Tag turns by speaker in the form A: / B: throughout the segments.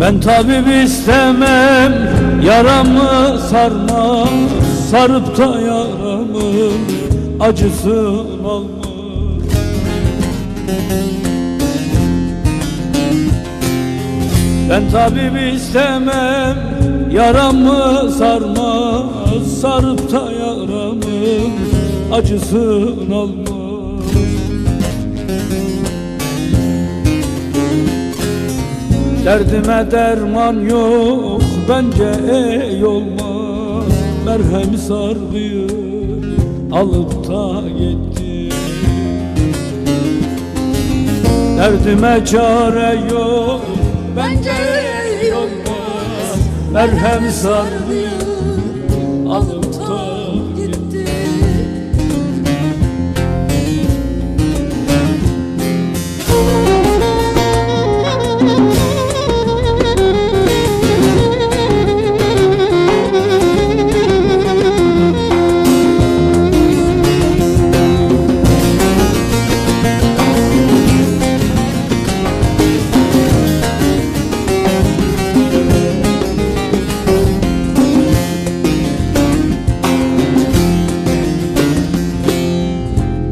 A: Ben tabip istemem yaramı sarma Sarıp da yaramın acısını alma Ben tabip istemem yaramı sarma Sarıp da yaramın acısını alma Derdime derman yok bence ey olmaz. Merhem sargıyı alıp da gitti Derdime çare yok bence ey olmaz. Merhem sargıyı alıp da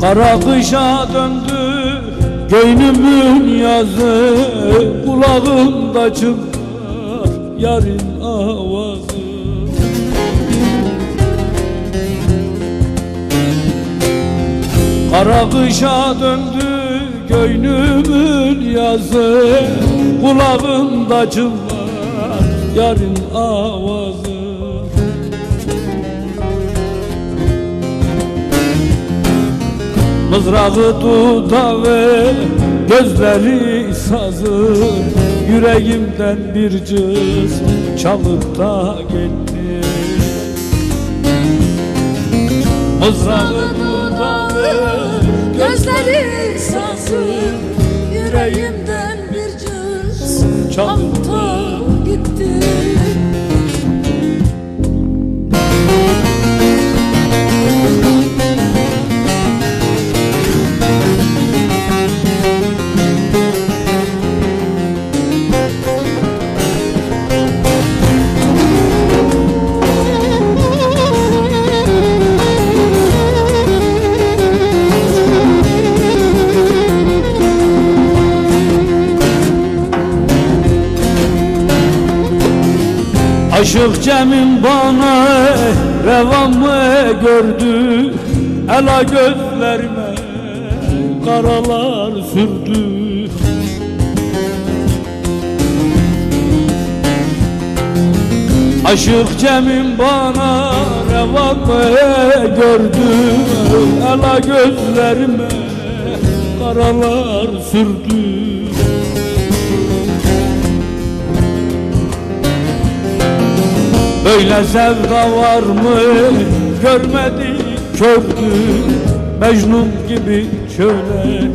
A: Kara kışa döndü Göynümün yazı Kulağımda çıkar Yarın avazı. Kara kışa döndü Göynümün yazı Kulağımda çıkar Yarın avazı Mızrağı dudağı Gözleri sazı. Yüreğimden bir cız Çalıp da gitti Mızrağı dudağı
B: Gözleri sazı
A: Aşık Cem'in bana revamı gördü. Ela gözlerime karalar sürdü. Aşık Cem'in bana revamı gördü. Ela gözlerime karalar sürdü Böyle sevda var mı görmedi kördü Mecnun gibi çöle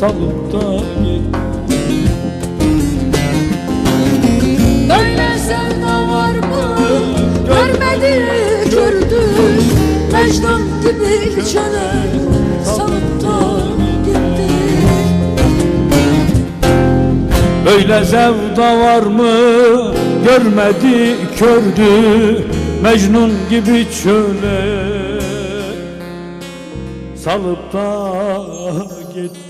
A: salıp da gitti.
B: Böyle sevda var mı Görmedi gördü Mecnun gibi çöle Salıp da gitti.
A: Böyle sevda var mı görmedi kördü Mecnun gibi çöle. Salıp da gitti